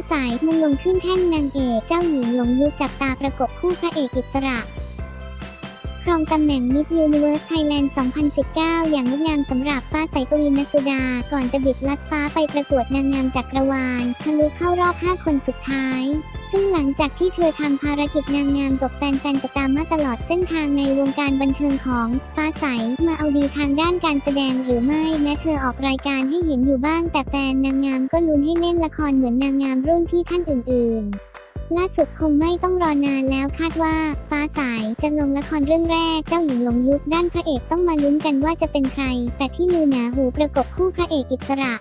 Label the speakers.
Speaker 1: ฟ้าใสมันลงขึ้นแท่นนางเอกเจ้าหญิงหลงยุคจับตาประกบคู่พระเอกอิสระ ครองตำแหน่งมิ s ยูนิเว r ร์สไทยแลนด์2019 อย่างงดงามสำหรับฟ้าใสกวินนสุดา ก่อนจะบิดลัดฟ้าไปประกวดนางงามจักรวาลทะลุเข้ารอบ 5 คนสุดท้ายซึ่งหลังจากที่เธอทำภารกิจนางงามตกแฟนๆจะตามมาตลอดเส้นทางในวงการบันเทิงของฟ้าใสมาเอาดีทางด้านการแสดงหรือไม่แม้เธอออกรายการให้เห็นอยู่บ้าง แต่แฟนนางงามก็ลุ้นให้เล่นละครเหมือนนางงามรุ่นพี่ท่านอื่น ๆ ล่าสุดคงไม่ต้องรอนานแล้วคาดว่า ฟ้าสายจะลงละครเรื่องแรก เจ้าหญิงหลงยุคด้านพระเอกต้องมาลุ้นกันว่าจะเป็นใคร แต่ที่ลือหนาหูประกบคู่พระเอกอิสระ